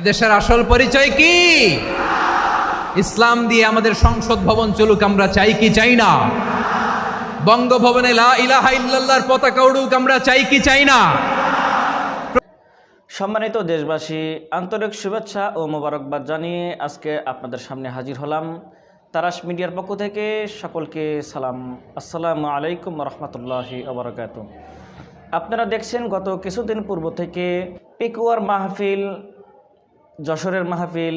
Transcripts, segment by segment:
এদেশের আসল পরিচয় কি? ইসলাম দিয়ে আমাদের সংসদ ভবন চলুক, আমরা চাই কি চাই না? বঙ্গভবনে ইল্লাল্লাহর পতাকা উড়ুক, আমরা চাই কি চাই না? সম্মানিত দেশবাসী, আন্তরিক শুভেচ্ছা ও মোবারকবাদ জানিয়ে আজকে আপনাদের সামনে হাজির হলাম তারাস মিডিয়ার পক্ষ থেকে। সকলকে সালাম। আসসালামু আলাইকুম রহমতুল্লাহি ওবরাকাত আপনারা দেখছেন, গত কিছুদিন পূর্ব থেকে পেকুয়ার মাহফিল যশোরের মাহফিল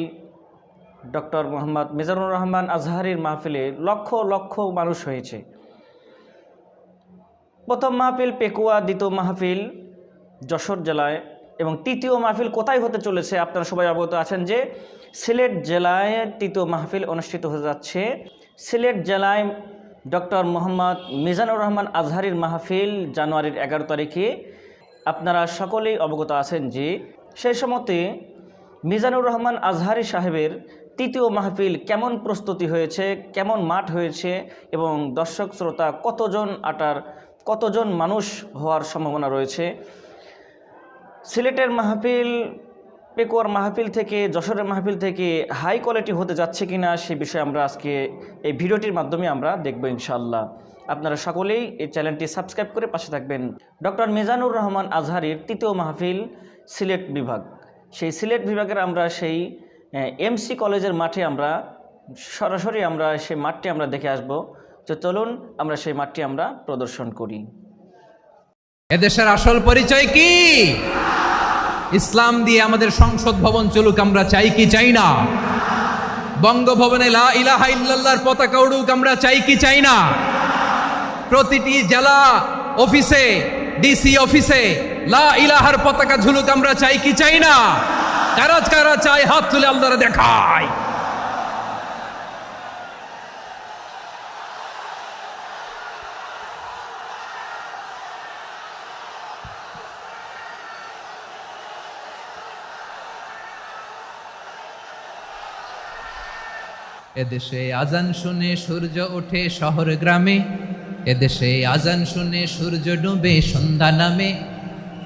ডক্টর মোহাম্মদ মিজানুর রহমান আজহারির মাহফিলে লক্ষ লক্ষ মানুষ হয়েছে। প্রথম মাহফিল পেকুয়া, দ্বিতীয় মাহফিল যশোর জেলায় এবং তৃতীয় মাহফিল কোথায় হতে চলেছে আপনারা সবাই অবগত আছেন যে সিলেট জেলায় তৃতীয় মাহফিল অনুষ্ঠিত হতে যাচ্ছে। সিলেট জেলায় ডক্টর মোহাম্মদ মিজানুর রহমান আজহারির মাহফিল জানুয়ারির এগারো তারিখে। আপনারা সকলেই অবগত আছেন যে সেই সময়তে মিজানুর রহমান আজহারি সাহেবের তৃতীয় মাহফিল কেমন প্রস্তুতি হয়েছে, কেমন মাঠ হয়েছে এবং দর্শক শ্রোতা কতজন আটার, কতজন মানুষ হওয়ার সম্ভাবনা রয়েছে? সিলেটের মাহফিল, পেকুয়ার মাহফিল থেকে, যশোরের মাহফিল থেকে হাই কোয়ালিটি হতে যাচ্ছে কিনা সে বিষয়ে আমরা আজকে এই ভিডিওটির মাধ্যমে আমরা দেখব ইনশাল্লাহ আপনারা সকলেই এই চ্যানেলটি সাবস্ক্রাইব করে পাশে থাকবেন। ডক্টর মিজানুর রহমান আজহারির তৃতীয় মাহফিল সিলেট বিভাগ। সেই সিলেট বিভাগের আমরা সেই এমসি কলেজের মাঠে আমরা সরাসরি আমরা সেই মাঠটি আমরা দেখে আসব। তো চলুন আমরা সেই মাঠটি আমরা প্রদর্শন করি। এদেশের আসল পরিচয় কি? ইসলাম দিয়ে আমাদের সংসদ ভবন চলুক, আমরা চাই কি চাই না? বঙ্গভবনে লা ইলাহা ইল্লাল্লাহর পতাকা উড়ুক, আমরা চাই কি চাই না? প্রতিটি জেলা অফিসে ডিসি অফিসে লা ইলাহার পতাকা ঝুলুক, আমরা চাই কি? চাই না। কারা কারা চাই হাত তুলে আল্লাহরে দেখায়। এদেশে আজান শুনে সূর্য ওঠে শহর গ্রামে, এদেশে আজান শুনে সূর্য ডুবে সন্ধ্যা নামে।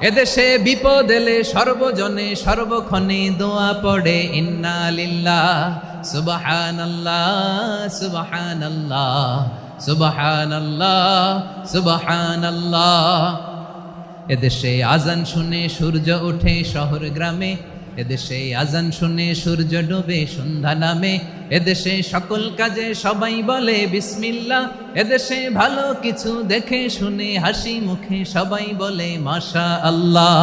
এদেশে বিপদ এলে সর্বজনে সর্বক্ষণে দোয়া পড়ে, ইন্না লিল্লাহ, সুবহানাল্লাহ সুবহানাল্লাহ সুবহানাল্লাহ সুবহানাল্লাহ। এদেশে আজান শুনে সূর্য ওঠে শহর গ্রামে, এদেশে আজান শুনে সূর্য ডুবে সন্ধ্যা নামে এদেশে সকল কাজে সবাই বলে বিসমিল্লা এদেশে ভালো কিছু দেখে শুনে হাসি মুখে সবাই বলে মাশা আল্লাহ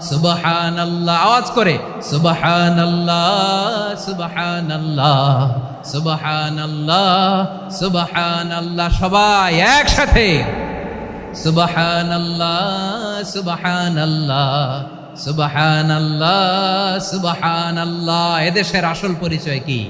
সুবাহান আল্লাহ আওয়াজ করে সুবাহান আল্লাহ সুবাহান আল্লাহ সুবাহান আল্লাহ সুবাহান আল্লাহ সবাই একসাথে সুবাহান আল্লাহ সুবাহান আল্লাহ সুবাহান আল্লাহ সুবাহান আল্লাহ এদেশের আসল পরিচয় কি?